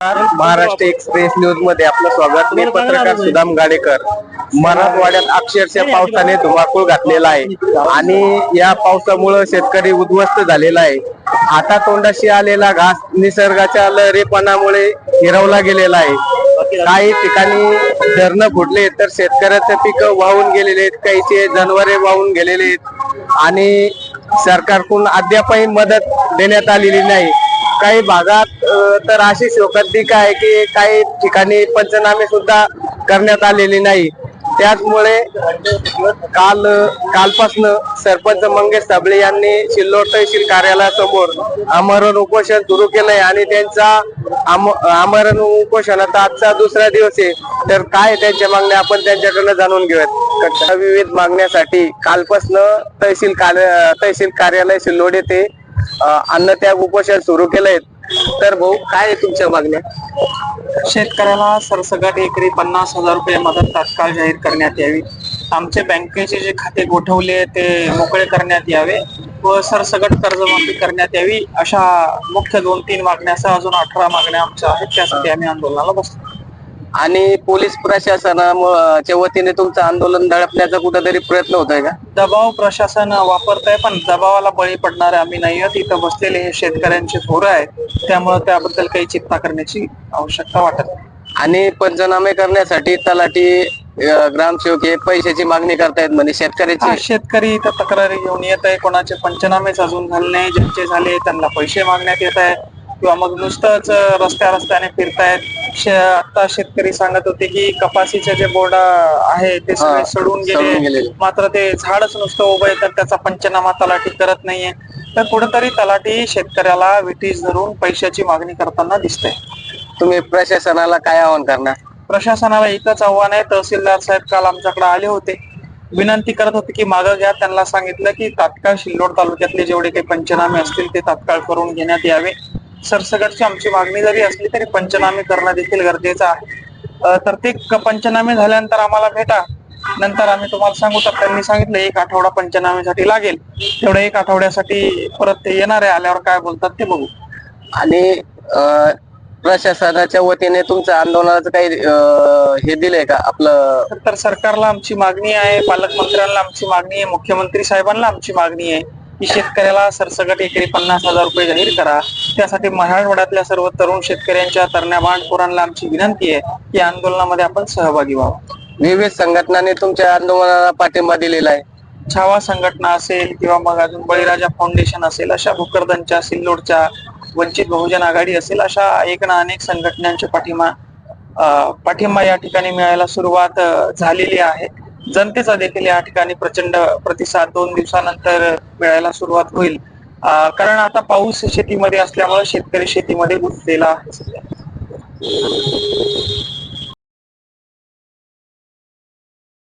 Maharashtra express न्यूजमध्ये आपलं स्वागत. मी पत्रकार सुदाम गाडेकर. मराठवाड्यात अक्षरशः पावसाने धुमाकूळ घातलेला आहे. आणि या पावसामुळे शेतकरी उद्ध्वस्त झालेला आहे. आता तोंडाशी आलेला घास निसर्गाच्या लहरीपणामुळे हिरवला गेलेला आहे. काही ठिकाणी धरणं फुटले तर शेतकऱ्याचे पीक वाहून गेलेले आहेत. काहीचे जनावरे वाहून गेलेले आहेत. आणि सरकारकडून अद्यापही मदत देण्यात आलेली नाही. काही भागात तर अशी शोकांतिका आहे की काही ठिकाणी पंचनामे सुद्धा करण्यात आलेले नाही. त्याचमुळे काल कालपासनं सरपंच मंगेश साबळे यांनी सिल्लोड तहसील कार्यालयासमोर आमरण उपोषण सुरू केलं आहे आणि त्यांचा आम- आमरण उपोषणाचा आजचा दुसरा दिवस आहे. तर काय त्यांच्या मागण्या आपण त्यांच्याकडनं जाणून घेऊयात. विविध मागण्यासाठी कालपासनं तहसील कार्य तहसील कार्यालय सिल्लोड येथे अन्न त्याग उपोषण सुरू केलंय. तर भाऊ काय आहे तुमच्या मागण्या? शेतकऱ्याला सरसगट एकरी पन्नास हजार रुपये मदत तात्काळ जाहीर करण्यात यावी. आमचे बँकेचे जे खाते गोठवले ते मोकळे करण्यात यावे व सरसगट कर्जमाफी करण्यात यावी अशा मुख्य दोन तीन मागण्यासह अजून अठरा मागण्या आमच्या आहेत त्यासाठी आम्ही आंदोलनाला बसतो आणि पोलीस प्रशासनाच्या वतीने तुमचं आंदोलन दडपण्याचा कुठेतरी प्रयत्न होत आहे का? दबाव प्रशासन वापरत आहे पण दबावाला बळी पडणारे आम्ही नाही आहोत. इथं बसलेले हे शेतकऱ्यांचे थोरं आहेत. त्यामुळे त्याबद्दल काही चिंता करण्याची आवश्यकता वाटत आणि पंचनामे करण्यासाठी तलाठी ग्रामसेवक हे पैशाची मागणी करतायत म्हणे हा, शेतकऱ्याची शेतकरी इथं तक्रारी घेऊन येत आहे कोणाचे पंचनामेच अजून झाले नाही. ज्यांचे झाले त्यांना पैसे मागण्यात येत आहे. किंवा मग नुसतंच रस्त्या रस्त्याने फिरतायत. आता शेतकरी सांगत होते की कपासीचे जे बोर्ड आहे ते सगळे सडून गेले. मात्र ते झाडच नुसतं उभं आहे तर त्याचा पंचनामा तलाठी करत नाहीये. तर कुठेतरी तलाठी शेतकऱ्याला विटीस धरून पैशाची मागणी करताना दिसते तुम्ही प्रशासनाला काय आवाहन करणार? प्रशासनाला एकच आव्हान आहे. तहसीलदार साहेब काल आमच्याकडे आले होते. विनंती करत होते की मागं घ्या. त्यांना सांगितलं की तात्काळ सिल्लोड तालुक्यातले जेवढे काही पंचनामे असतील ते तात्काळ करून घेण्यात यावे. सरसगटची आमची मागणी जरी असली तरी पंचनामे करणं देखील गरजेचं आहे. तर ते पंचनामे झाल्यानंतर आम्हाला भेटा. नंतर आम्ही तुम्हाला सांगू तर त्यांनी सांगितलं एक आठवडा पंचनामेसाठी लागेल. तेवढ्या एक आठवड्यासाठी परत ते येणार आहे. आल्यावर काय बोलतात ते बघू. आणि प्रशासनाच्या वतीने तुमचं आंदोलनाचं काही हे दिलंय का? आपलं तर सरकारला आमची मागणी आहे. पालकमंत्र्यांना आमची मागणी आहे. मुख्यमंत्री साहेबांना आमची मागणी आहे. की शेतकऱ्याला सरसगट एकरी पन्नास हजार रुपये जाहीर करा. त्यासाठी मराठवाड्यातल्या सर्व तरुण शेतकऱ्यांच्या तरण्या बांडखोरांना आमची विनंती आहे की आंदोलनामध्ये आपण सहभागी व्हावं. विविध संघटनांनी तुमच्या आंदोलनाला पाठिंबा दिलेला आहे. छावा संघटना असेल किंवा मग अजून बळीराजा फाउंडेशन असेल अशा भोकरदनच्या सिल्लोडच्या वंचित बहुजन आघाडी असेल अशा एक ना अनेक संघटनांच्या पाठिंबा पाठिंबा या ठिकाणी मिळायला सुरुवात झालेली आहे. जनतेचा देखील या ठिकाणी प्रचंड प्रतिसाद दोन दिवसानंतर मिळायला सुरुवात होईल. कारण आता पाऊस शेतीमध्ये असल्यामुळे शेतकरी शेतीमध्ये गुंतलेला आहे